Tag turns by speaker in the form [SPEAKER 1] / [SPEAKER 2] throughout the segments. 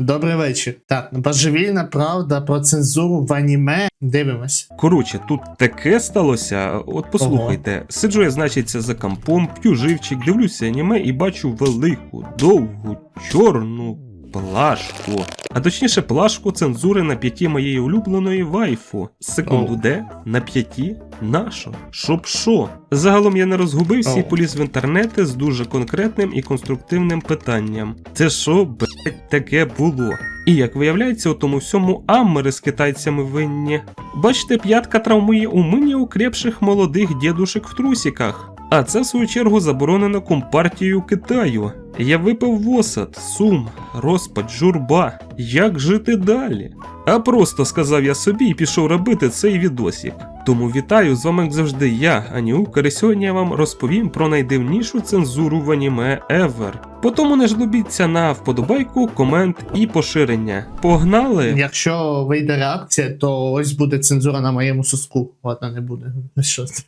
[SPEAKER 1] Добрий вечір. Так, божевільна правда про цензуру в аніме. Дивимось.
[SPEAKER 2] Коротше, тут таке сталося. От послухайте, сиджу я, значиться, за компом, п'ю живчик, дивлюся аніме і бачу велику, довгу, чорну плашку. А точніше, плашку цензури на п'яті моєї улюбленої вайфу. Секунду,
[SPEAKER 1] Оу.
[SPEAKER 2] де? На п'яті? Нашо? Щоб що? Загалом я не розгубився і поліз в інтернети з дуже конкретним і конструктивним питанням. Це що, блять, таке було? І як виявляється, у тому всьому амери з китайцями винні. Бачите, п'ятка травмує уминня укрепших молодих дідушек в трусіках. А це, в свою чергу, заборонено компартією Китаю. Я випив восад, сум, розпач, журба. Як жити далі? А просто сказав я собі і пішов робити цей відосік. Тому вітаю з вами як завжди я, Аніукар, і сьогодні я вам розповім про найдивнішу цензуру в аніме ever. Потому не жлобіться на вподобайку, комент і поширення. Погнали!
[SPEAKER 1] Якщо вийде реакція, то ось буде цензура на моєму соску. Ладно, не буде. Що це?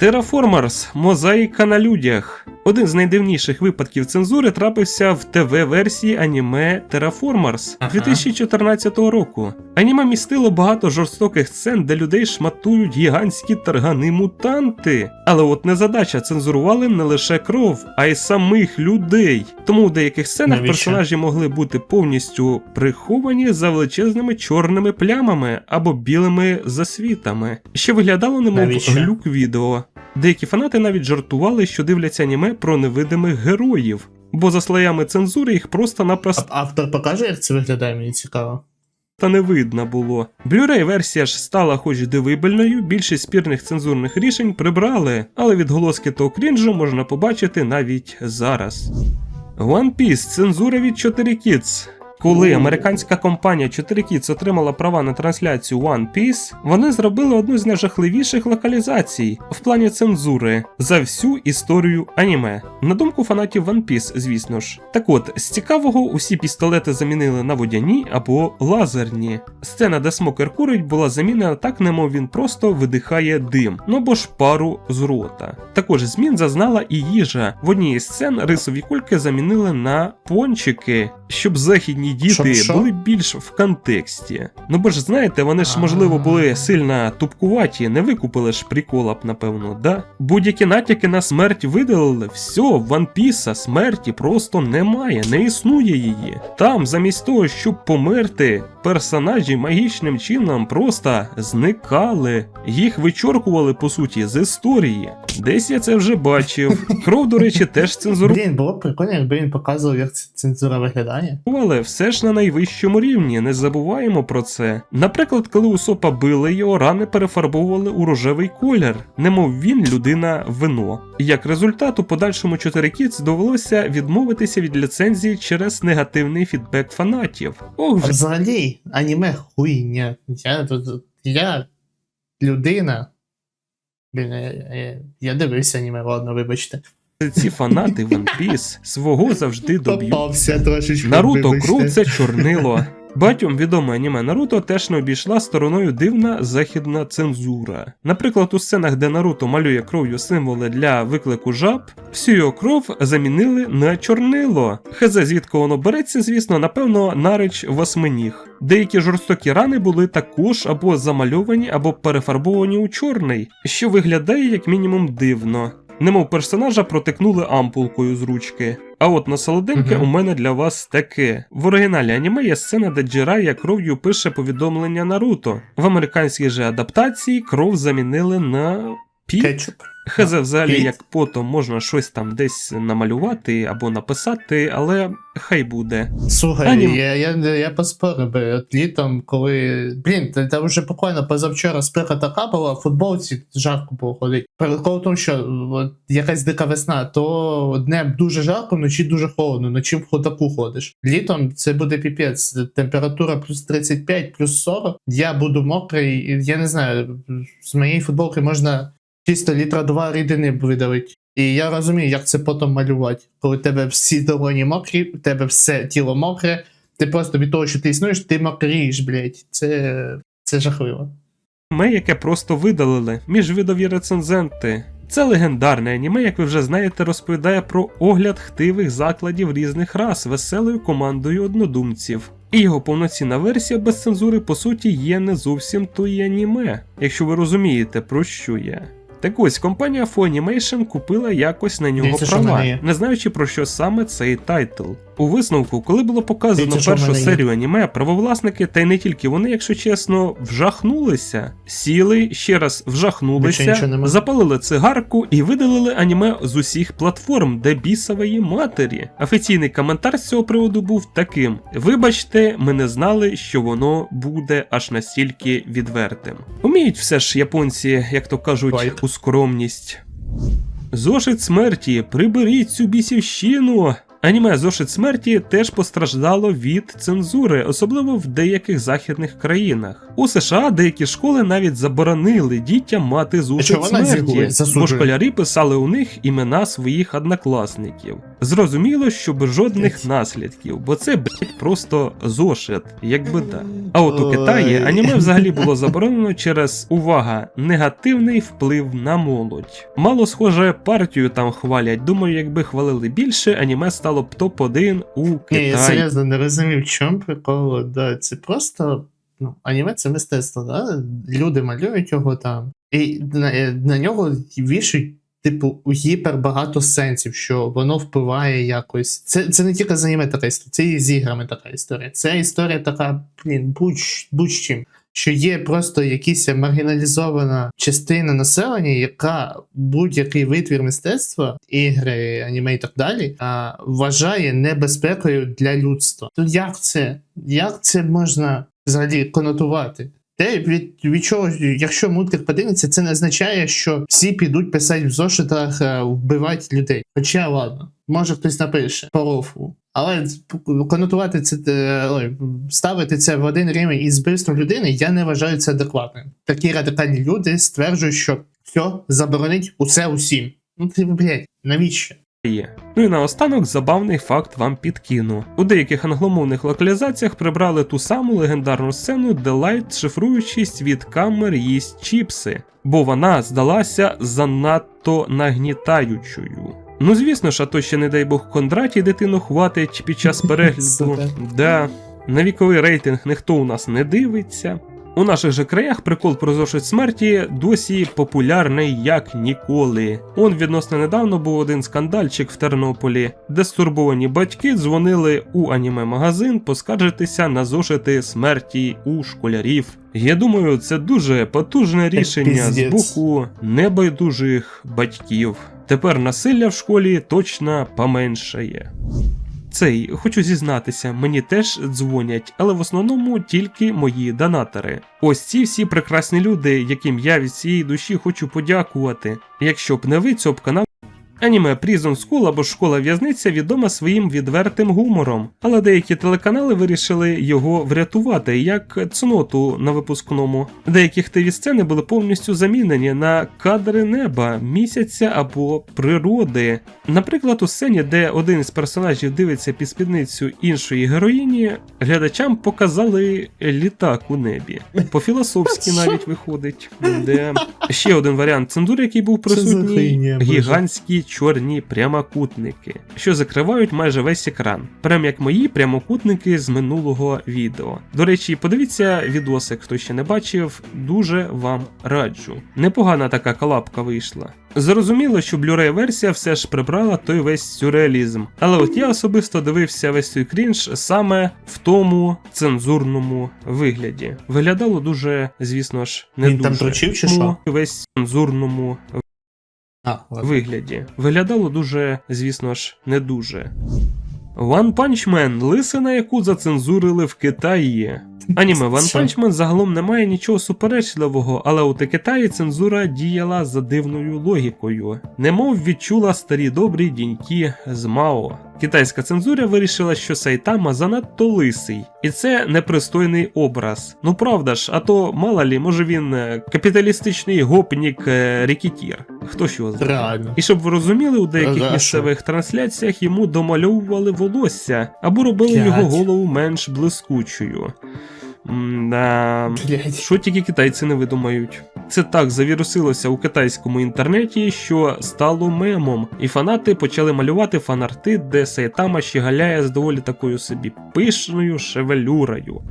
[SPEAKER 2] Terraformers – мозаїка на людях. Один з найдивніших випадків цензури трапився в ТВ-версії аніме Terraformers
[SPEAKER 1] Ага.
[SPEAKER 2] 2014 року. Аніме містило багато жорстоких сцен, де людей шматують гігантські таргани мутанти. Але от незадача цензурували не лише кров, а й самих людей. Тому у деяких сценах
[SPEAKER 1] Навіщо?
[SPEAKER 2] персонажі могли бути повністю приховані за величезними чорними плямами або білими засвітами, що виглядало немов
[SPEAKER 1] Навіщо?
[SPEAKER 2] глюк відео. Деякі фанати навіть жартували, що дивляться аніме про невидимих героїв, бо за слоями цензури їх просто-напросто
[SPEAKER 1] Автор покаже, як це виглядає, мені цікаво.
[SPEAKER 2] Не видно було. Blu-ray версія ж стала хоч дивибельною, більшість спірних цензурних рішень прибрали, але відголоски того крінжу можна побачити навіть зараз. One Piece цензура від 4 Kids. Коли американська компанія 4 Kids отримала права на трансляцію One Piece, вони зробили одну з найжахливіших локалізацій в плані цензури за всю історію аніме. На думку фанатів One Piece, звісно ж. Так от, з цікавого, усі пістолети замінили на водяні або лазерні. Сцена, де смокер курить, була замінена так, немов він просто видихає дим, ну бо ж пару з рота. Також змін зазнала і їжа. В одній із сцен рисові кульки замінили на пончики, щоб західні діти
[SPEAKER 1] Щоб що?
[SPEAKER 2] були більш в контексті. Ну бо ж знаєте, вони ж можливо були сильно тупкуваті, не викупили ж прикола б, напевно, да? Будь-які натяки на смерть видалили, все, в One Piece смерті просто немає, не існує її. Там, замість того, щоб померти, персонажі магічним чином просто зникали. Їх вичоркували, по суті, з історії. Десь я це вже бачив. Кров, до речі, теж цензурували.
[SPEAKER 1] Блін, було б прикольно, якби він показував, як цензура виглядає.
[SPEAKER 2] Але все ж на найвищому рівні, не забуваємо про це. Наприклад, коли Усопа били, його рани перефарбовували у рожевий колір, немов він людина вино. Як результат, у подальшому 4 Kids довелося відмовитися від ліцензії через негативний фідбек фанатів. Ох, вже
[SPEAKER 1] взагалі, аніме хуйня. Я тут. Я людина. Я, я, я дивився аніме, ладно, вибачте.
[SPEAKER 2] Ці фанати One Piece свого завжди доб'ють. Наруто кров це чорнило. Багатьом відоме аніме Наруто теж не обійшла стороною дивна західна цензура. Наприклад, у сценах, де Наруто малює кров'ю символи для виклику жаб, всю його кров замінили на чорнило. Хезе, звідки воно береться, звісно, напевно, нарич восьминіг. Деякі жорстокі рани були також або замальовані, або перефарбовані у чорний, що виглядає як мінімум дивно. Немов персонажа протикнули ампулкою з ручки. А от на солоденьке
[SPEAKER 1] угу.
[SPEAKER 2] у мене для вас таке. В оригіналі аніме є сцена, де Джирая кров'ю пише повідомлення Наруто. В американській же адаптації кров замінили на піт.
[SPEAKER 1] Кетчуп.
[SPEAKER 2] Хз взагалі як потом можна щось там десь намалювати або написати, але хай буде.
[SPEAKER 1] Слухай,
[SPEAKER 2] Анім-
[SPEAKER 1] я, я, я поспорив би, от літом, коли. Блін, та, та вже буквально позавчора спека така була, в футболці жарко було ходити. Прикол в тому, що от, якась дика весна, то днем дуже жарко, вночі дуже холодно, вночі в ходаку ходиш. Літом це буде піпець, температура плюс 35, плюс 40. Я буду мокрий, я не знаю, з моєї футболки можна чисто літра два рідини видавити. І я розумію, як це потім малювати. Коли тебе всі долоні мокрі, в тебе все тіло мокре, ти просто від того, що ти існуєш, ти мокрієш, блядь. Це, це жахливо.
[SPEAKER 2] Ми, яке просто видалили міжвидові рецензенти. Це легендарне аніме, як ви вже знаєте, розповідає про огляд хтивих закладів різних рас веселою командою однодумців. І його повноцінна версія без цензури, по суті, є не зовсім то аніме, якщо ви розумієте, про що я. Так ось компанія Funimation купила якось на нього
[SPEAKER 1] Дивіться, що в
[SPEAKER 2] права,
[SPEAKER 1] мене є.
[SPEAKER 2] не знаючи про що саме цей тайтл. У висновку, коли було показано першу серію аніме, правовласники, та й не тільки вони, якщо чесно, вжахнулися, сіли, ще раз вжахнулися, запалили цигарку і видалили аніме з усіх платформ, де бісової матері. Офіційний коментар з цього приводу був таким: Вибачте, ми не знали, що воно буде аж настільки відвертим. Уміють все ж японці, як то кажуть,
[SPEAKER 1] Лайк.
[SPEAKER 2] у скромність. Зошит смерті, приберіть цю бісівщину. Аніме Зошит смерті теж постраждало від цензури, особливо в деяких західних країнах. У США деякі школи навіть заборонили дітям мати зошит смерті, бо школярі писали у них імена своїх однокласників. Зрозуміло, що без жодних наслідків, бо це блять просто зошит, якби так. А от у Китаї аніме взагалі було заборонено через увага, негативний вплив на молодь. Мало схоже, партію там хвалять. Думаю, якби хвалили більше, аніме стало б топ-1 у
[SPEAKER 1] Ні, я серйозно не розумів, в чому прикол. Да, це просто ну, аніме це мистецтво, да? люди малюють його там, і на, на нього вішають. Типу, гіпер багато сенсів, що воно впливає якось. Це, це не тільки з аніме така історія, це і з іграми така історія. Це історія така, блін, будь, будь-чим. Що є просто якась маргіналізована частина населення, яка будь-який витвір мистецтва, ігри, аніме і так далі, а, вважає небезпекою для людства. То як це? Як це можна взагалі конотувати? Те, від, від чого, якщо мультик подивиться, це не означає, що всі підуть писати в зошитах, е, вбивати людей. Хоча ладно, може хтось напише по рофлу. Але конотувати це е, ставити це в один рівень із вбивством людини, я не вважаю це адекватним. Такі радикальні люди стверджують, що все заборонить усе усім. Ну ти блядь, навіщо?
[SPEAKER 2] Є. Ну і наостанок забавний факт вам підкину. У деяких англомовних локалізаціях прибрали ту саму легендарну сцену, де Лайт, шифруючись від камер, їсть чіпси, бо вона здалася занадто нагнітаючою. Ну звісно ж, а то ще не дай Бог Кондраті дитину хватить під час перегляду. Да, на віковий рейтинг ніхто у нас не дивиться. У наших же краях прикол про зошит смерті досі популярний як ніколи. Он відносно недавно був один скандальчик в Тернополі, де стурбовані батьки дзвонили у аніме-магазин поскаржитися на зошити смерті у школярів. Я думаю, це дуже потужне рішення з боку небайдужих батьків. Тепер насилля в школі точно поменшає. Цей, хочу зізнатися, мені теж дзвонять, але в основному тільки мої донатори. Ось ці всі прекрасні люди, яким я від цієї душі хочу подякувати. Якщо б не ви, цього б канал. Аніме Prison School або школа в'язниця відома своїм відвертим гумором, але деякі телеканали вирішили його врятувати, як цноту на випускному. Деякі хтиві сцени були повністю замінені на кадри неба, місяця або природи. Наприклад, у сцені, де один із персонажів дивиться під спідницю іншої героїні, глядачам показали літак у небі. По-філософськи навіть виходить. Де ще один варіант цензури, який був присутній, гігантські чорні прямокутники, що закривають майже весь екран, прям як мої прямокутники з минулого відео. До речі, подивіться відосик, хто ще не бачив, дуже вам раджу. Непогана така колапка вийшла. Зрозуміло, що Blu-ray версія все ж прибрала той весь сюрреалізм. Але от я особисто дивився весь той крінж саме в тому цензурному вигляді. Виглядало дуже, звісно ж, не
[SPEAKER 1] Він
[SPEAKER 2] дуже.
[SPEAKER 1] там дрочив чи
[SPEAKER 2] Ну,
[SPEAKER 1] що?
[SPEAKER 2] Весь цензурному
[SPEAKER 1] А,
[SPEAKER 2] вигляді. Виглядало дуже, звісно ж, не дуже. One Punch Man – лисина, яку зацензурили в Китаї. Аніме One Punch Man загалом не має нічого суперечливого, але у Китаї цензура діяла за дивною логікою, немов відчула старі добрі діньки з Мао. Китайська цензура вирішила, що Сайтама занадто лисий, і це непристойний образ. Ну правда ж, а то мало лі, може він е, капіталістичний гопнік е, рекетір. Хто його знає?
[SPEAKER 1] Реально.
[SPEAKER 2] І щоб ви розуміли, у деяких
[SPEAKER 1] Ага,
[SPEAKER 2] місцевих трансляціях йому домальовували волосся або робили
[SPEAKER 1] Блядь.
[SPEAKER 2] його голову менш блискучою. М-да. Що тільки китайці не видумають. Це так завірусилося у китайському інтернеті, що стало мемом, і фанати почали малювати фанарти, де Сайтама щегаляє з доволі такою собі пишною шевелюрою.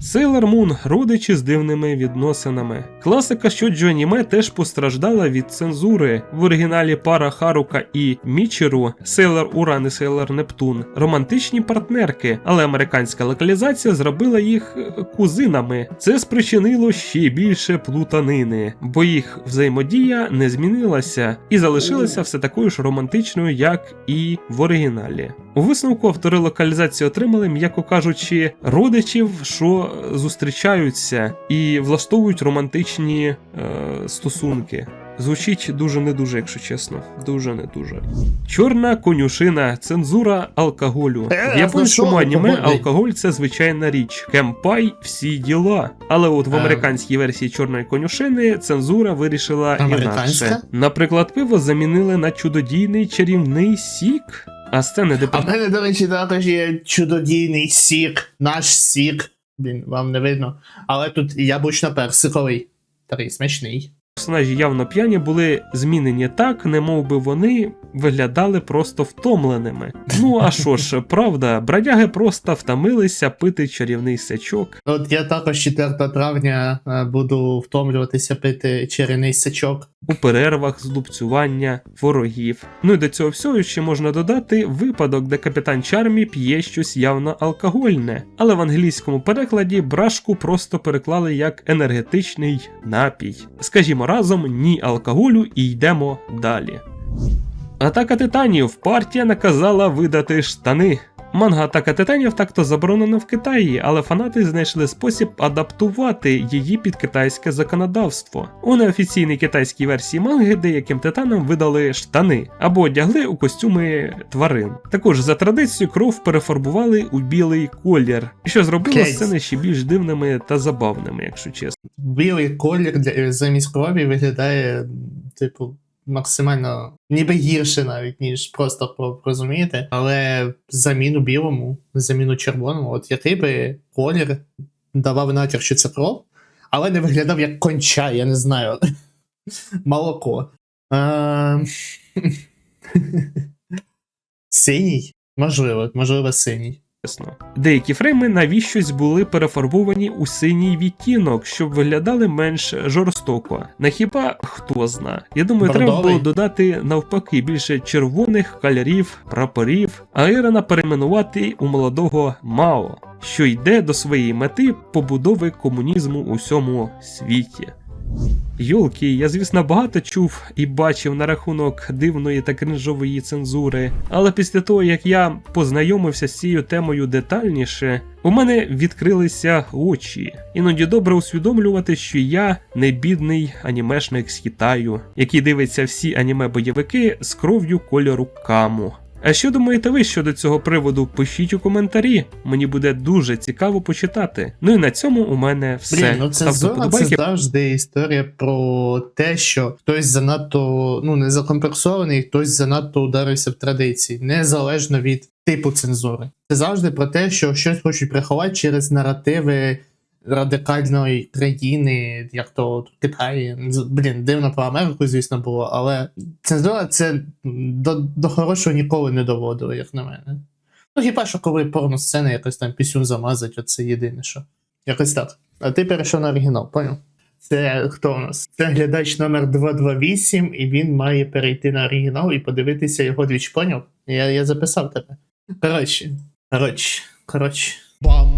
[SPEAKER 2] Сейлор Мун родичі з дивними відносинами. Класика щоджо аніме теж постраждала від цензури. В оригіналі пара Харука і Мічеру, Сейлор Уран і Сейлор Нептун, романтичні партнерки, але американська локалізація зробила їх е, кузинами. Це спричинило ще більше плутанини, бо їх взаємодія не змінилася і залишилася все такою ж романтичною, як і в оригіналі. У висновку автори локалізації отримали, м'яко кажучи, родичів, що зустрічаються і влаштовують романтичні е, стосунки. Звучить дуже не дуже, якщо чесно. Дуже не дуже. Чорна конюшина, цензура алкоголю.
[SPEAKER 1] Е,
[SPEAKER 2] В японському аніме
[SPEAKER 1] алкоголь?
[SPEAKER 2] це звичайна річ. Кемпай всі діла. Але от в
[SPEAKER 1] Е.
[SPEAKER 2] американській версії чорної конюшини цензура вирішила інакше. Наприклад, пиво замінили на чудодійний чарівний сік. А сцени, де
[SPEAKER 1] А в мене, до речі, також є чудодійний сік, наш сік. Блін, вам не видно. Але тут яблучно-персиковий. Такий смачний.
[SPEAKER 2] Персонажі явно п'яні були змінені так, немов би вони виглядали просто втомленими. Ну а що ж, правда, бродяги просто втомилися пити чарівний сачок.
[SPEAKER 1] От я також 4 травня е, буду втомлюватися пити черений сачок.
[SPEAKER 2] у перервах здубцювання ворогів. Ну і до цього всього ще можна додати випадок, де капітан Чармі п'є щось явно алкогольне, але в англійському перекладі брашку просто переклали як енергетичний напій. Скажімо разом, ні алкоголю і йдемо далі. Атака титанів партія наказала видати штани. Манга Атака титанів так-то заборонена в Китаї, але фанати знайшли спосіб адаптувати її під китайське законодавство. У неофіційній китайській версії манги деяким титанам видали штани або одягли у костюми тварин. Також за традицією кров перефарбували у білий колір, що зробило
[SPEAKER 1] Блядь.
[SPEAKER 2] сцени ще більш дивними та забавними, якщо чесно.
[SPEAKER 1] Білий колір для, замість крові виглядає, типу, максимально ніби гірше навіть, ніж просто розумієте? Але заміну білому, заміну червоному, от який би колір давав натяк, що це кров, але не виглядав як конча, я не знаю. Молоко. Синій? Можливо, можливо, синій.
[SPEAKER 2] Чесно. Деякі фрейми навіщось були перефарбовані у синій відтінок, щоб виглядали менш жорстоко. На хіба хто зна? Я думаю, треба було додати навпаки більше червоних кольорів, прапорів, а Ірена перейменувати у молодого Мао, що йде до своєї мети побудови комунізму у всьому світі. Йолки, я звісно багато чув і бачив на рахунок дивної та кринжової цензури, але після того як я познайомився з цією темою детальніше, у мене відкрилися очі. Іноді добре усвідомлювати, що я не бідний анімешник з Китаю, який дивиться всі аніме-бойовики з кров'ю кольору каму. А що думаєте ви щодо цього приводу? Пишіть у коментарі. Мені буде дуже цікаво почитати. Ну і на цьому у мене все.
[SPEAKER 1] Блін, ну цензура це завжди історія про те, що хтось занадто ну, не закомплексований, хтось занадто ударився в традиції, незалежно від типу цензури. Це завжди про те, що щось хочуть приховати через наративи радикальної країни, як то. З- Блін, дивно про Америку, звісно, було, але цензура це до, до хорошого ніколи не доводило, як на мене. Ну, хіба що коли порносцени якось там пісюн замазать, оце єдине що. Якось так. А ти перейшов на оригінал, поняв? Це хто у нас? Це глядач номер 228, і він має перейти на оригінал і подивитися його двіч, поняв? Я, я записав тебе. Коротше, коротше, коротше. Бам!